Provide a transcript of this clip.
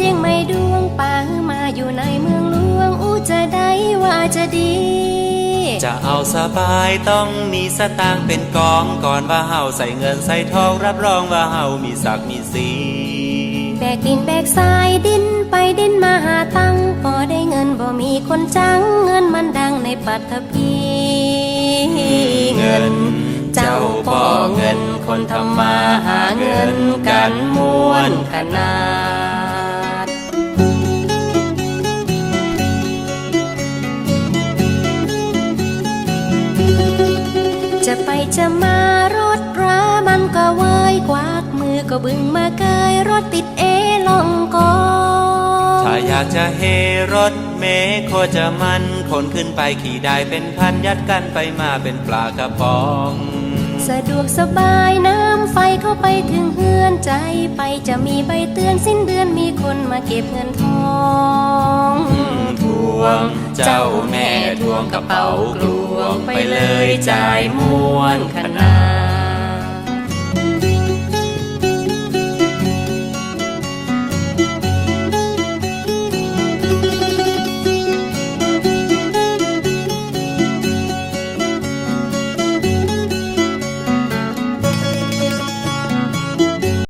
เจียงไม่ดวงป่ามาอยู่ในเมืองหลวงอู้จะได้ว่าจะดี จะเอาสบายต้องมีสตางค์เป็นกองก่อนว่าเฮาใส่เงินใส่ทองรับรองว่าเฮามีศักดิ์มีสีแบกดินแบกทรายดินไปดินมาหาตังค์พอได้เงินบ่มีคนจังเงินมันดังในปัตตภีเงิน เจ้าพ่อเงินคนทำมาหาเงินกันม้วนขนาด จะไปจะมารถรามันก็เว้ยกวากมือก็บึงมาเกยรถติดเอลองกอถ้าอยากจะเฮรถเมโคจะมันคนขึ้นไปขี่ได้เป็นพันยัดกันไปมาเป็นปลากระป๋อง สะดวกสบายน้ำไฟเข้าไปถึงเฮือนใจไปจะมีใบเตือนสิ้นเดือนมีคนมาเก็บเงินทองทวง เจ้าแม่ทวงกระเป๋ากลวงไปเลยจ่ายม้วนขนาด